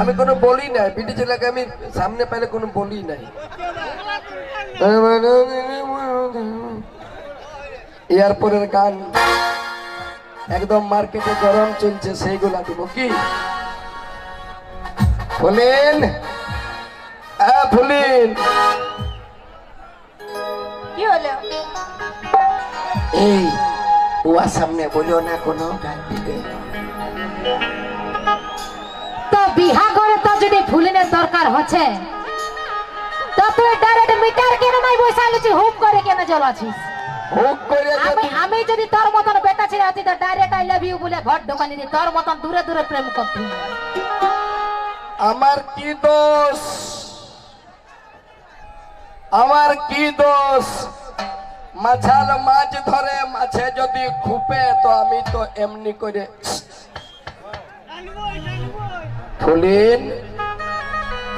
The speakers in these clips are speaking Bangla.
আমি কোনো বলি নাই। বিটি ছেলেকে আমি সামনে পাইলে কোনো বলি নাই। এয়ারপোর্টের গান একদম মার্কেটে গরম চলছে সেইগুলা দিব কি? বলেন ফুলিন কি হলো? এই উয়া সামনে বলিও না কোনো গান দিতে। তো বিহা করে তো যদি ফুলিনের দরকার হচ্ছে তো তুই ডাইরেক্ট মিটার কেন নাই বসা লুচি হুপ করে কেন জ্বলাছিস হুক করে আমি আমি যদি তোর মতন বেটা ছিল তো ডাইরেক্ট আই লাভ ইউ বলে ঘর দোকানে দি তোর মতন দূরে দূরে প্রেম করতি। আমার কি দোষ? আমার কি দোষ? মাছাল মাছ ধরে মাছে যদি খুপে, তো আমি তো এমনি করে ফুলিন।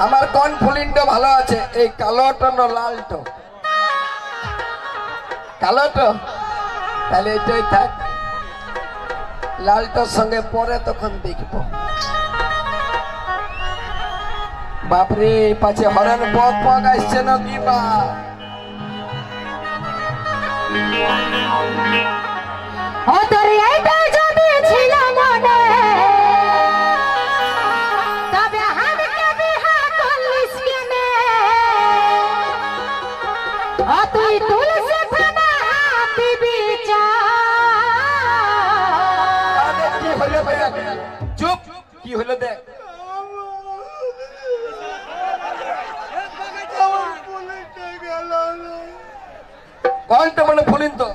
আমার কোন ফুলিনটা ভালো আছে, এই কালোটা না লালটো? কালোটো? তাহলে এটাই থাক। লালটার সঙ্গে পরে তখন দেখব। বাপরে পাছে হরেন পক পক আসছে না দিবা? চুপ কি হলো দেখ? কোনটা মানে ফুলিন তো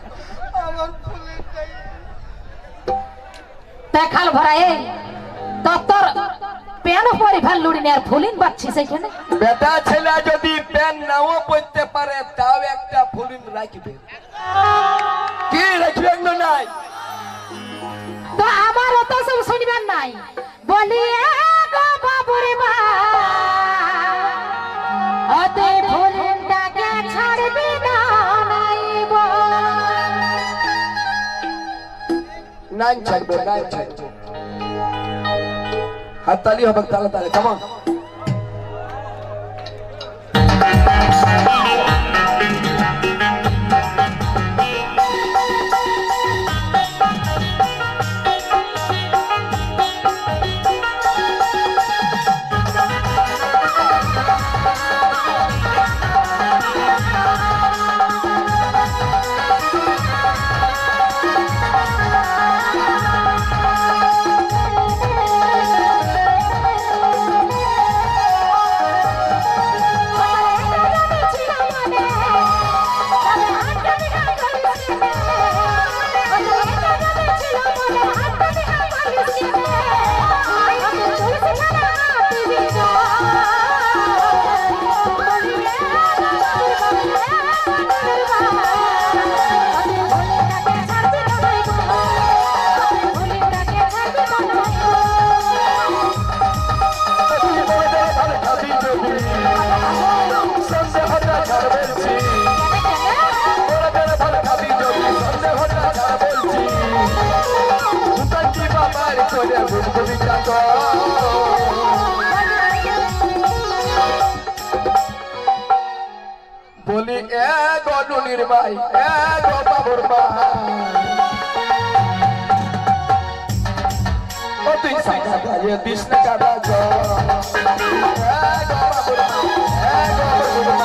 দেখাল ভরায়ে তো তোর পরি ভালো নে আর ফুলিন বাচ্ছিস এখানে বেটা ছেলে যদি প্যান নাও পড়তে পারে তাও একটা ফুলিন রাখবে। কি রাখবে না নাই? তো আমার তো সব শুনবেন নাই। বলি গো বাবুরে মা। ছাড়বে হাততালি হবে তালে তালে কেমন বলি, এ গলুনির ভাই এ গো বাবুর মা ও তুই কাদা গো এ গো বাবুর এ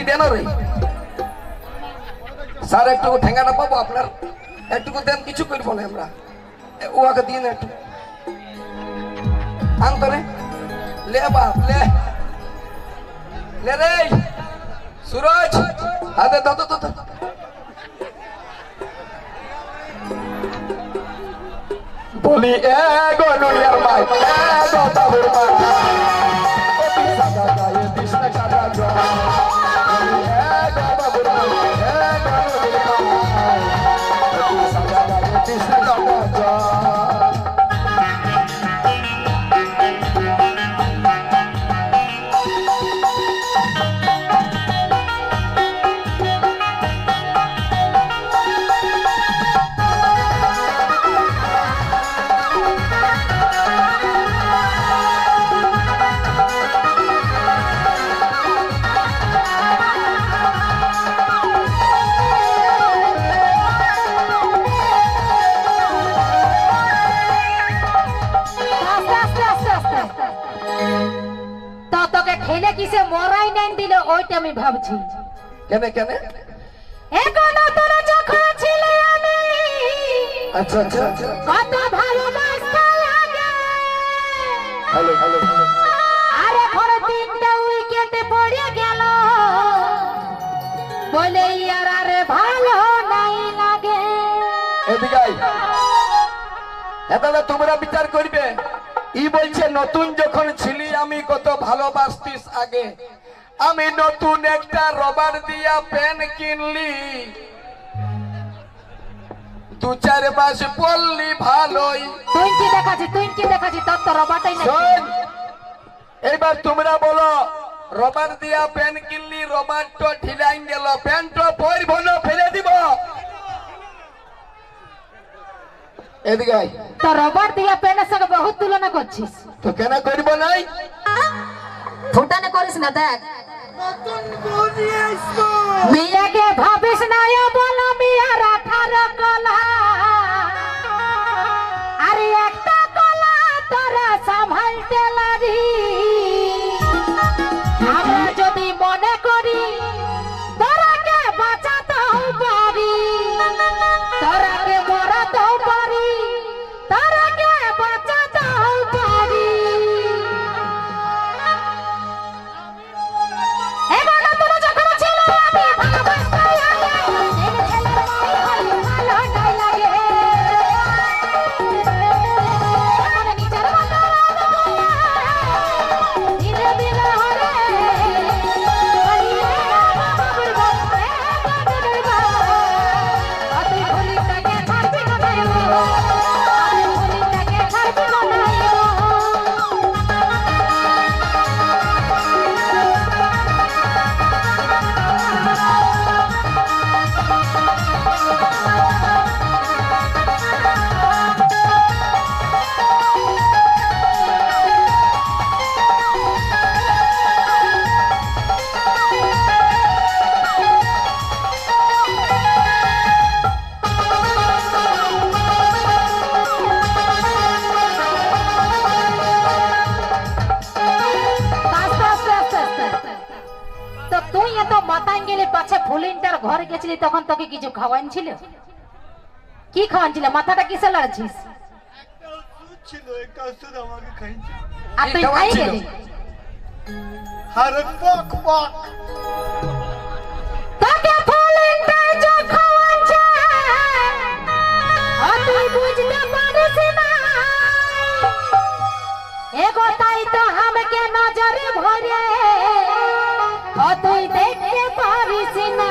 লাঠি দেন রে স্যার একটু ঠেঙ্গাটা পাবো আপনার? একটুকু দেন কিছু করব না আমরা। এ, ওয়াকে দিন একটু। আন লে বাপ লে। লে রে। সুরজ আদে দাদা দাদা বলি এ গো মাই এ গো বাবুর মাই। কিসে মরাই নেন দিলে ওইটা আমি ভাবছি। কেনে কেনে? এখনও তোরা যখন ছিলে আমি। আচ্ছা আচ্ছা আচ্ছা। কত ভালোবাসতে লাগে। হ্যালো হ্যালো আর এখন তিনটা উইকেটে পড়ে গেল। বলে ইয়ার আরে ভালো নাই লাগে। এদিকে তোমরা বিচার করবে। ই বলছে নতুন যখন ছিলি আমি কত ভালোবাসতিস আগে। আমি নতুন একটা রবার দিয়া পেন কিনলি। দু চার মাস পড়লি ভালোই। তুই কি দেখাচ্ছি তুই কি দেখাচ্ছি তোর তো রবাটাই নাই শোন এবার তোমরা বলো রবার দিয়া পেন কিনলি রবার তো ঢিলাই গেল পেন তো পরব না ফেলে দিব? এদিকে আয়। তো রবার দিয়া পেনের সঙ্গে বহুত তুলনা করছিস। তো কেন করব নাই? ফুটানে করিস না দেখ। মেয়েকে ভাবিস না ও বলো মেয়ের আঠারো কলা। আরে একটা কলা তোরা সামালতে লারি কিছু খাওয়ান ছিল? কি খাওয়ান ছিল? মাথাটা কিসে আর তুই খাই গেলি আর পক পক তোকে ফুলিনটা যে খাওয়াচ্ছে ও তুই বুঝতে পারিস না। এগো তাই তো আমাকে নজরে ভরে। ও তুই দেখতে পারিস না।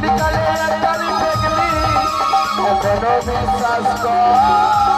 দিনকালে একবারই দেখলি এখনও বিশ্বাস কর।